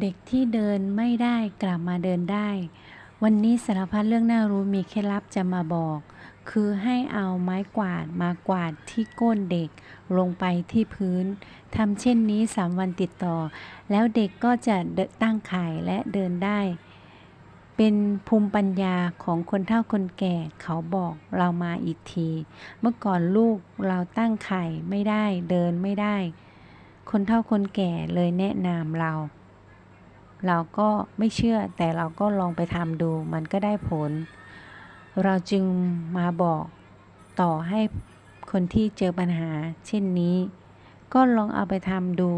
เด็กที่เดินไม่ได้กลับมาเดินได้ วันนี้สารพัดเรื่องน่ารู้มีเคล็ดลับจะมาบอก คือให้เอาไม้กวาดมากวาดที่ก้นเด็กลงไปที่พื้นทำเช่นนี้ 3 วันติดต่อ แล้วเด็กก็จะตั้งไข่และเดินได้ เป็นภูมิปัญญาของคนเฒ่าคนแก่เขาบอกเรามาอีกที เมื่อก่อนลูกเราตั้งไข่ไม่ได้เดินไม่ได้ คนเฒ่าคนแก่เลยแนะนำเรา เราก็ไม่เชื่อแต่เราก็ลองไปทำดูมันก็ได้ผล เราจึงมาบอกต่อให้คนที่เจอปัญหา เช่นนี้ ก็ลองเอาไปทำดู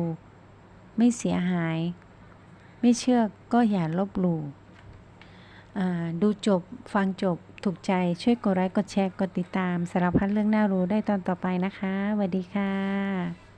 ไม่เสียหาย ไม่เชื่อก็อย่าลบหลู่ดูจบฟังจบถูกใจช่วยกดไลค์กดแชร์กดติดตามสารพัดเรื่องน่ารู้ได้ตอนต่อไปนะคะสวัสดีค่ะ